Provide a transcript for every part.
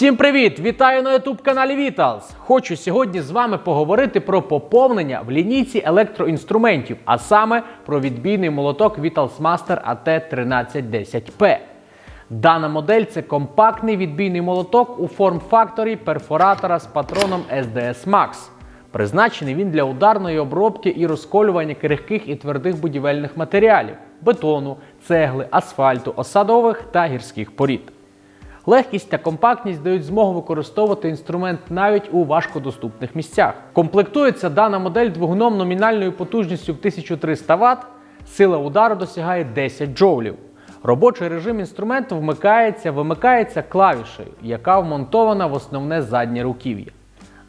Усім привіт! Вітаю на youtube каналі Vitals. Хочу сьогодні з вами поговорити про поповнення в лінійці електроінструментів, а саме про відбійний молоток Vitals Master AT1310P. Дана модель це компактний відбійний молоток у форм-факторі перфоратора з патроном SDS Max. Призначений він для ударної обробки і розколювання крихких і твердих будівельних матеріалів бетону, цегли, асфальту, осадових та гірських порід. Легкість та компактність дають змогу використовувати інструмент навіть у важкодоступних місцях. Комплектується дана модель двигуном номінальною потужністю в 1300 Вт, сила удару досягає 10 джоулів. Робочий режим інструменту вмикається, вимикається клавішею, яка вмонтована в основне заднє руків'я.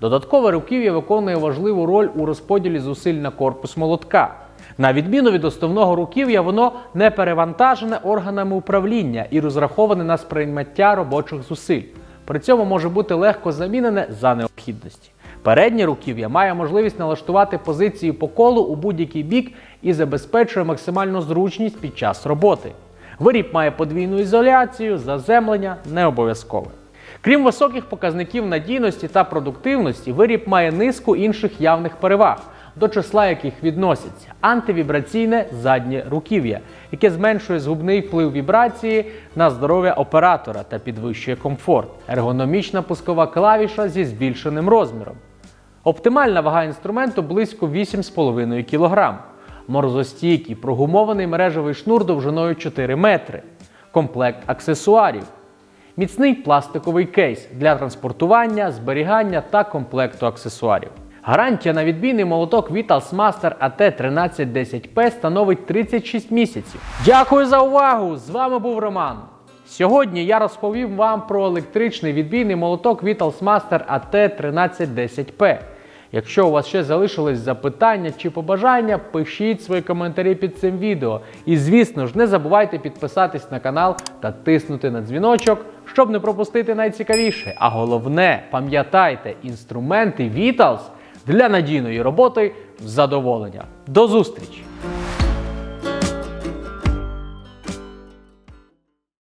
Додаткове руків'я виконує важливу роль у розподілі зусиль на корпус молотка. На відміну від основного руків'я, воно не перевантажене органами управління і розраховане на сприйняття робочих зусиль. При цьому може бути легко замінене за необхідності. Переднє руків'я має можливість налаштувати позиції по колу у будь-який бік і забезпечує максимальну зручність під час роботи. Виріб має подвійну ізоляцію, заземлення не обов'язкове. Крім високих показників надійності та продуктивності, виріб має низку інших явних переваг, до числа яких відносяться антивібраційне заднє руків'я, яке зменшує згубний вплив вібрації на здоров'я оператора та підвищує комфорт, ергономічна пускова клавіша зі збільшеним розміром. Оптимальна вага інструменту близько 8,5 кг. Морозостійкий прогумований мережевий шнур довжиною 4 метри. Комплект аксесуарів. Міцний пластиковий кейс для транспортування, зберігання та комплекту аксесуарів. Гарантія на відбійний молоток Vitals Master AT1310P становить 36 місяців. Дякую за увагу! З вами був Роман. Сьогодні я розповім вам про електричний відбійний молоток Vitals Master AT1310P. Якщо у вас ще залишились запитання чи побажання, пишіть свої коментарі під цим відео. І звісно ж, не забувайте підписатись на канал та тиснути на дзвіночок, щоб не пропустити найцікавіше. А головне, пам'ятайте, інструменти Vitals для надійної роботи задоволення. До зустрічі!